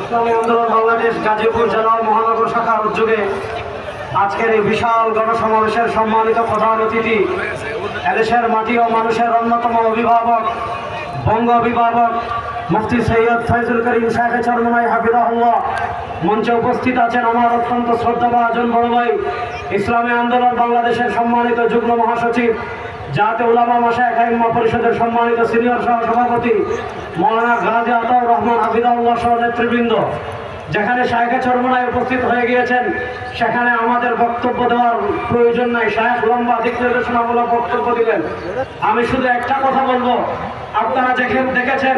ইসলামী আন্দোলন বাংলাদেশ গাজীপুর জেলা মহানগর শাখার উদ্যোগে আজকের এই বিশাল গণসমাবেশের সম্মানিত প্রধান অতিথি, এদেশের মাটি ও মানুষের অন্যতম অভিভাবক, বঙ্গ অভিভাবক মুফতি সৈয়দ ফয়জুল করিম শাহে চরমনাই হাফিদাহুল্লাহ মঞ্চে উপস্থিত আছেন আমার অত্যন্ত শ্রদ্ধাভাজন বড় ভাই। ইসলামী আন্দোলন বাংলাদেশের সম্মানিত যুগ্ম মহাসচিব জাতে উলামা মাসা একাই পরিষদের সম্মানিত সিনিয়র সহ সভাপতি মৌলানা গাজী আতাউর রহমান হাফিদাউল্লাহ সহ নেতৃবৃন্দ। যেখানে শায়েখে চরমনায় উপস্থিত হয়ে গিয়েছেন, সেখানে আমাদের বক্তব্য দেওয়ার প্রয়োজন নাই। শায়েখ লম্বা দিক নির্দেশনামূলক বক্তব্য দিলেন। আমি শুধু একটা কথা বলব। আপনারা দেখেন দেখেছেন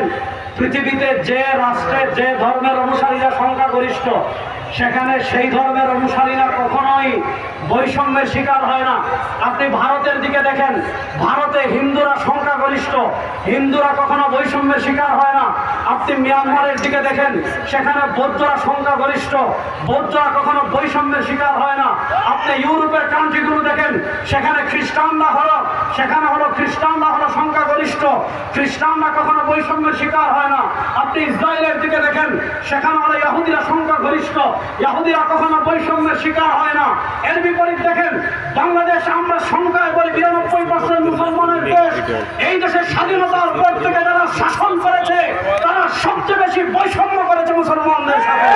পৃথিবীতে যে রাষ্ট্রের যে ধর্মের অনুসারীরা সংখ্যাগরিষ্ঠ, সেখানে সেই ধর্মের অনুসারীরা কখনোই বৈষম্যের শিকার হয় না। আপনি ভারতের দিকে দেখেন, ভারতে হিন্দুরা সংখ্যাগরিষ্ঠ, হিন্দুরা কখনো বৈষম্যের শিকার হয় না। আপনি মিয়ানমারের দিকে দেখেন, সেখানে বৌদ্ধরা সংখ্যাগরিষ্ঠ, বৌদ্ধরা কখনো বৈষম্যের শিকার হয় না। আপনি ইউরোপের কান্ট্রিগুলো দেখেন, সেখানে খ্রিস্টানরা হলো, সেখানে হলো খ্রিস্টানরা হলো সংখ্যাগরিষ্ঠ, খ্রিস্টানরা কখনো বৈষম্যের শিকার হয় না। আপনি ইসরায়েলের দিকে দেখেন, সেখানে হলো ইহুদিরা সংখ্যাগরিষ্ঠ। ইহুদিরা কখনো বৈষম্যের শিকার হয় না। এর বিপরীত দেখেন, বাংলাদেশ আমরা সংখ্যায় বলি বিরানব্বই পার্সেন্ট মুসলমানের দেশ। এই দেশের স্বাধীনতার পর থেকে যারা শাসন করেছে, তারা সবচেয়ে বেশি বৈষম্য করেছে মুসলমানদের সাথে।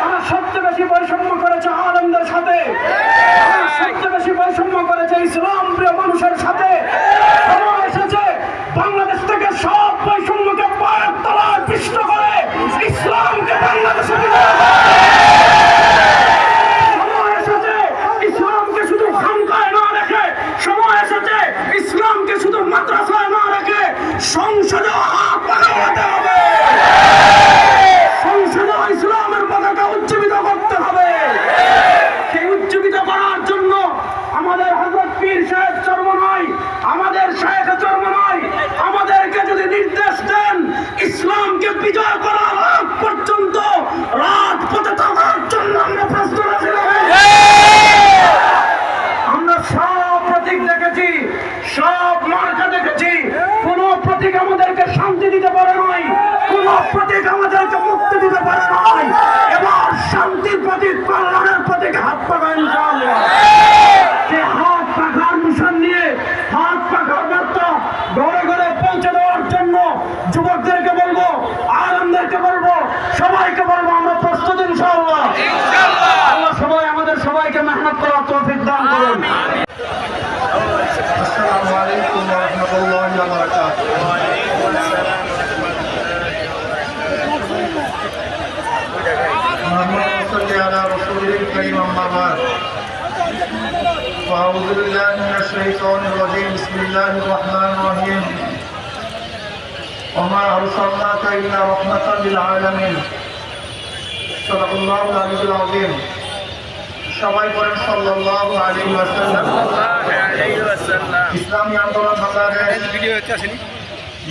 তারা সবচেয়ে বেশি বৈষম্য করেছে আলমদের সাথে। সবচেয়ে বেশি বৈষম্য করেছে ইসলাম প্রিয় মানুষের সাথে। বিজয় করার فأعوذ بالله من الشيطان الرجيم بسم الله الرحمن الرحيم وما أرسلناك إلا رحمة للعالمين صدق الله العلي العظيم সবাই করেন সাল্লাল্লাহু আলাইহি ওয়াসাল্লাম ইসলামী আন্দোলন বাংলাদেশ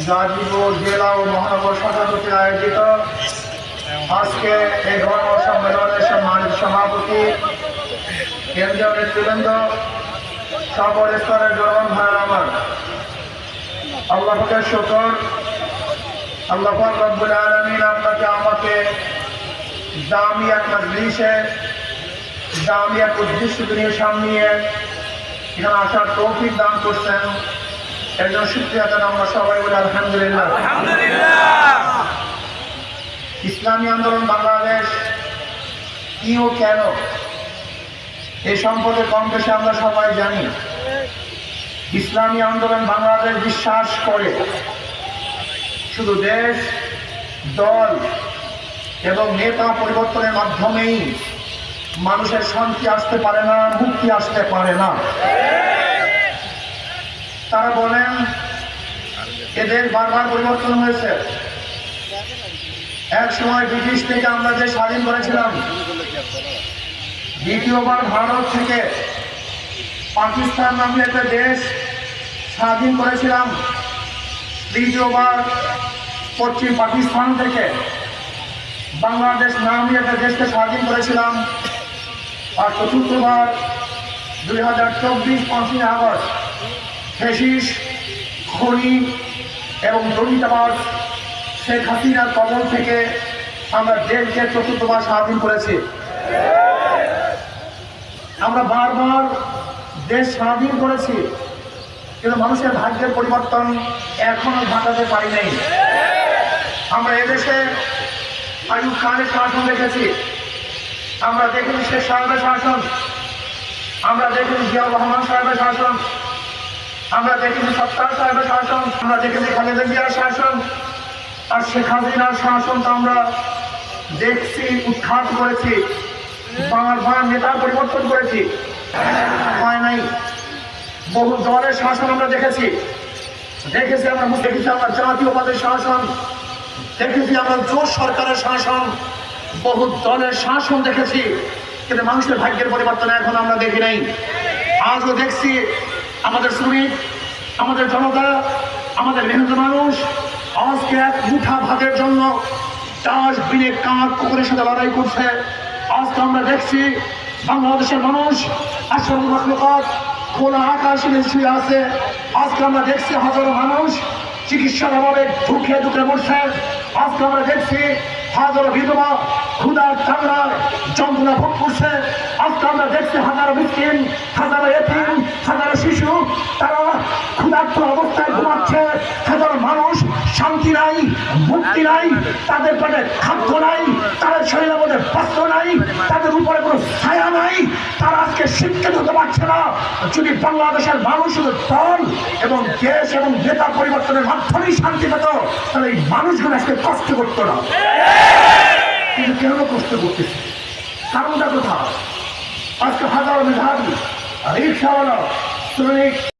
গাজীপুর জেলা ও মহানগর শাখা কর্তৃক আয়োজিত আজকে এই ধর্ম সম্মেলনের সম্মানিত সভাপতি কেন্দ্রীয় নেতৃবৃন্দ সকল স্তরের জনগণ ভাইয়ের আমার। আল্লাহকে শুকর। আল্লাহ রব্বুল আলমিন আপনাকে আমাকে দামি এক মজলিসে দামি এক উদ্দেশ্য নিয়ে সামনে এখানে আসার তৌফিক দান করছেন। এর জন্য শুক্রিয়া জানাই আমরা সবাই বলি আলহামদুলিল্লাহ। ইসলামী আন্দোলন বাংলাদেশ কি ও কেন এই সম্পর্কে কম বেশি আমরা সবাই জানি। ইসলামী আন্দোলন বাংলাদেশ বিশ্বাস করে। শুধু দেশ, দল এবং নেতা পরিবর্তনের মাধ্যমেই মানুষের শান্তি আসতে পারে না, মুক্তি আসতে পারে না। তারা বলেন এদের বারবার পরিবর্তন হয়েছে। এক সময় ব্রিটিশ থেকে আমরা যে স্বাধীন করেছিলাম দ্বিতীয়বার ভারত থেকে পাকিস্তান নামে একটা দেশ স্বাধীন করেছিলাম। তৃতীয়বার পশ্চিম পাকিস্তান থেকে বাংলাদেশ নামে একটা দেশকে স্বাধীন করেছিলাম। আর চতুর্থবার দুই হাজার চব্বিশ পাঁচই আগস্ট ফেসিস খনি এবং দলিতাবাদ শেখ হাসিনার কবল থেকে আমরা দেশকে চতুর্থবার স্বাধীন করেছি। আমরা বারবার দেশ স্বাধীন করেছি, কিন্তু মানুষের ভাগ্যের পরিবর্তন এখনও ঘটাতে পারি নাই। আমরা এদেশে আয়ুব খানের শাসন দেখেছি, আমরা দেখেছি শেখ সাহেবের শাসন, আমরা দেখেছি জিয়াউর রহমান সাহেবের শাসন, আমরা দেখেছি সত্তার সাহেবের শাসন, আমরা দেখেছি খালেদা জিয়ার শাসন, আর শেখ হাসিনার শাসন তো আমরা দেখছি, উৎখাত করেছি। বারবার নেতার পরিবর্তন করেছি। হয় নাই। বহু দলের শাসন আমরা দেখেছি। দেখেছি আমরা দেখেছি আমরা জাতীয়বাদের শাসন। দেখেছি আমরা জোর সরকারের শাসন। বহু দলের শাসন দেখেছি। কিন্তু মানুষের ভাগ্যের পরিবর্তন এখন আমরা দেখি নাই। আজও দেখছি আমাদের শ্রমিক, আমাদের জনতা, আমাদের মেহনত মানুষ আজকে এক মুঠা ভাগের জন্য চাষ বিনে কাক কুকুরের সাথে লড়াই করছে। আজকে আমরা দেখছি বাংলাদেশের মানুষ আসল মখলুকাত, খোলা আকাশে শুয়ে আছে। আজকে আমরা দেখছি হাজারো মানুষ চিকিৎসার অভাবে ঢুকে ঢুকে মরছে। আজকে আমরা দেখছি হাজারো বিধবা ক্ষুদার চামড়া যন্ত্রণা ভোগ করছে। আজকে আমরা দেখছি হাজারো মিসকিন, হাজারো এতিম, হাজারো শিশু, তারা ক্ষুধার্ত অবস্থায় ঘুমাচ্ছে। মুক্তি নাই, তাদের পেটে খাদ্য নাই, তাদের শরীরের মধ্যে বস্ত্র নাই, তাদের উপরে কোনো ছায়া নাই, তারা আজকে শিক্ষিত হতে পারছে না। যদি বাংলাদেশের মানুষ শুধু দল এবং দেশ এবং নেতা পরিবর্তনের মাধ্যমেই শান্তি পেত, তাহলে এই মানুষগুলো আজকে কষ্ট করতো না। কিন্তু কেন কষ্ট করতেছে? কারণটা কোথাও আজকে হাজারো মেধাবী, রিক্সাওয়ালা, শ্রমিক